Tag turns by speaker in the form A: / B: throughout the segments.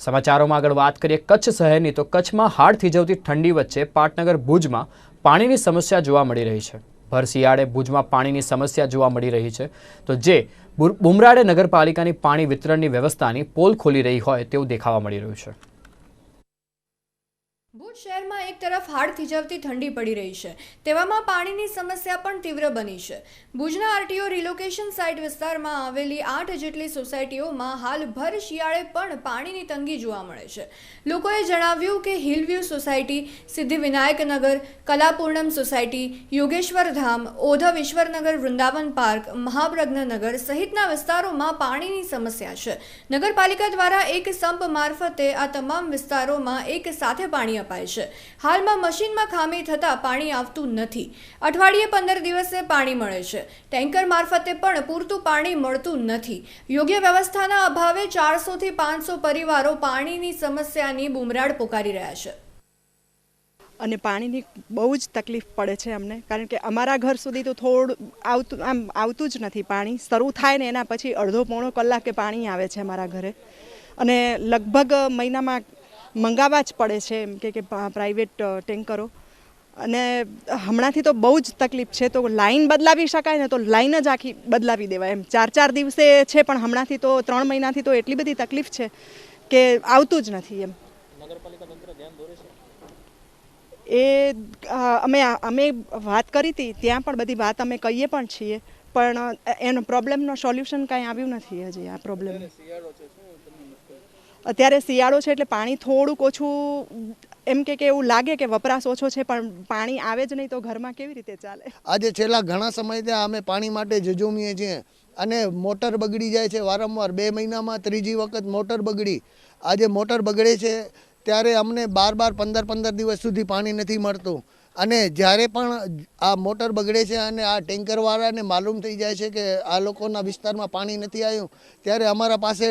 A: સમાચારોમાં આગળ વાત કરીએ કચ્છ શહેરની, તો કચ્છમાં હાડ થીજવતી ઠંડી વચ્ચે પાટનગર ભુજમાં પાણીની સમસ્યા જોવા મળી રહી છે. ભર શિયાળે ભુજમાં પાણીની સમસ્યા જોવા મળી રહી છે. તો જે બુમરાડે નગરપાલિકાની પાણી વિતરણની વ્યવસ્થાની પોલ ખોલી રહી હોય તેવું દેખાવા મળી રહ્યું છે.
B: ભુજ શહેરમાં એક તરફ હાડ થીજવતી ઠંડી પડી રહી છે. તેવામાં પાણીની સમસ્યા પણ તીવ્ર બની છે. ભુજના આરટીઓ રિલોકેશન સાઇટ વિસ્તારમાં આવેલી આઠ જેટલી સોસાયટીઓમાં હાલ ભર શિયાળે પણ પાણીની તંગી જોવા મળે છે. લોકોએ જણાવ્યું કે hillview society, Siddhivinayaknagar, Kalapurnam society, Yogeshwar Dham Odhav Vrundavan park, Mahapragyanagar સહિતના વિસ્તારોમાં પાણીની સમસ્યા છે. નગરપાલિકા દ્વારા એક સંપ મારફતે આ તમામ વિસ્તારોમાં એક સાથે પાણી અપાય છે. હાલમાં મશીનમાં ખામી થતાં પાણી આવતું નથી. અઠવાડિયે પંદર દિવસે પાણી મળે છે. ટેન્કર મારફતે પણ પૂરતું પાણી મળતું નથી. યોગ્ય વ્યવસ્થાના અભાવે ચારસોથી પાંચસો પરિવારો પાણીની સમસ્યાની બુમરાડ પોકારી રહ્યા છે.
C: અને પાણીની બહુ જ તકલીફ પડે છે અમને. કારણ કે અમારા ઘર સુધી તો થોડું આવતું, આમ આવતું જ નથી પાણી. શરૂ થાય ને એના પછી અડધો પોણો કલાકે પાણી આવે છે અમારા ઘરે. અને લગભગ મહિનામાં મંગાવવા જ પડે છે એમ કે કે પ્રાઇવેટ ટેન્કરો અને હમણાંથી તો બહુ જ તકલીફ છે. તો લાઈન બદલાવી શકાય ને તો લાઈન જ આખી બદલાવી દેવાય એમ. ચાર ચાર દિવસે છે પણ હમણાંથી તો ત્રણ મહિનાથી તો એટલી બધી તકલીફ છે કે આવતું જ નથી એમ. એ અમે અમે વાત કરી હતી. ત્યાં પણ બધી વાત અમે કહીએ પણ છીએ. પણ એનો પ્રોબ્લેમનો સોલ્યુશન કાંઈ આવ્યું નથી હજી આ પ્રોબ્લેમ અત્યારે શિયાળો છે એટલે પાણી થોડુંક ઓછું, એમ કે એવું લાગે કે વપરાશ ઓછો છે, પણ પાણી આવે જ નહીં તો ઘરમાં કેવી રીતે ચાલે?
D: આજે છેલ્લા ઘણા સમયથી અમે પાણી માટે જજુમીએ છીએ અને મોટર બગડી જાય છે વારંવાર. બે મહિનામાં ત્રીજી વખત મોટર બગડી. આજે મોટર બગડે છે ત્યારે અમને બાર બાર પંદર પંદર દિવસ સુધી પાણી નથી મળતું. અને જ્યારે પણ આ મોટર બગડે છે અને આ ટેન્કરવાળાને માલુમ થઈ જાય છે કે આ લોકોના વિસ્તારમાં પાણી નથી આવ્યું, ત્યારે અમારા પાસે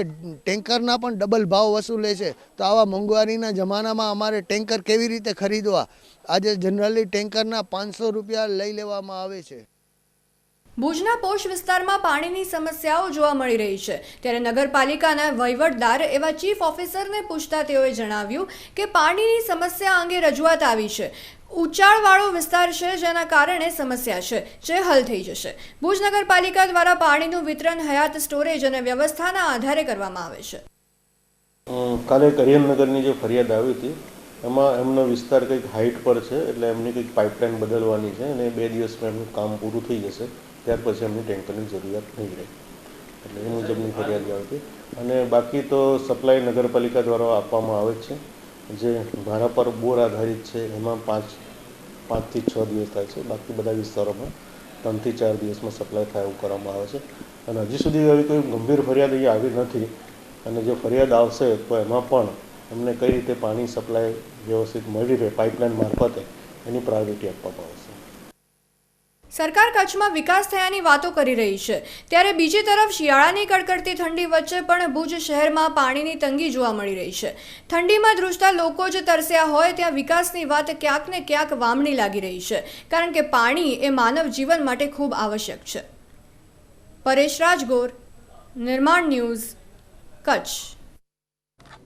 D: ટેન્કરના પણ ડબલ ભાવ વસૂલે છે. તો આવા મોંઘવારીના જમાનામાં અમારે ટેન્કર કેવી રીતે ખરીદવા? આજે જનરલી ટેન્કરના પાંચસો રૂપિયા લઈ લેવામાં આવે છે.
B: ભુજના પોશ વિસ્તારમાં પાણીની સમસ્યાઓ જોવા મળી રહી છે. ત્યારે નગરપાલિકાના વહીવટદાર એવા ચીફ ઓફિસરને પૂછતા તેઓએ જણાવ્યું કે પાણીની સમસ્યા અંગે રજૂઆત આવી છે. ઊંચાણવાળો વિસ્તાર છે જેના કારણે સમસ્યા છે, જે હલ થઈ જશે. ભુજ નગરપાલિકા દ્વારા પાણીનું વિતરણ હયાત સ્ટોરેજ અને વ્યવસ્થાના આધારે કરવામાં આવે છે.
E: કાલે કરિયમનગરની જે ફરિયાદ આવી હતી, એમાં એમનો વિસ્તાર કંઈક હાઇટ પર છે, એટલે એમની કંઈક પાઇપલાઇન બદલવાની છે અને બે દિવસમાં એમનું કામ પૂરું થઈ જશે. ત્યાર પછી અમને ટેન્કરની જરૂરિયાત નહીં રહે. એટલે એ મુજબની ફરિયાદ આવતી. અને બાકી તો સપ્લાય નગરપાલિકા દ્વારા આપવામાં આવે છે. જે ભાડા પર બોર આધારિત છે એમાં પાંચ પાંચથી છ દિવસ થાય છે. બાકી બધા વિસ્તારોમાં ત્રણથી ચાર દિવસમાં સપ્લાય થાય એવું કરવામાં આવે છે. અને હજી સુધી એવી કોઈ ગંભીર ફરિયાદ અહીંયા આવી નથી. અને જો ફરિયાદ આવશે તો એમાં પણ અમને કઈ રીતે પાણી સપ્લાય વ્યવસ્થિત મળી રહે પાઇપલાઇન મારફતે એની પ્રાયોરિટી આપવામાં આવશે.
B: સરકાર કચ્છમાં વિકાસ થયાની વાતો કરી રહી છે. ત્યારે બીજી તરફ શિયાળાની કડકડતી ઠંડી વચ્ચે પણ ભુજ શહેરમાં પાણીની તંગી જોવા મળી રહી છે. ઠંડીમાં ધ્રુજતા લોકો જ તરસ્યા હોય ત્યાં વિકાસની વાત ક્યાંક ને ક્યાંક વામણી લાગી રહી છે, કારણ કે પાણી એ માનવ જીવન માટે ખૂબ આવશ્યક છે. પરેશ રાજગોર નિર્માણ ન્યૂઝ, કચ્છ.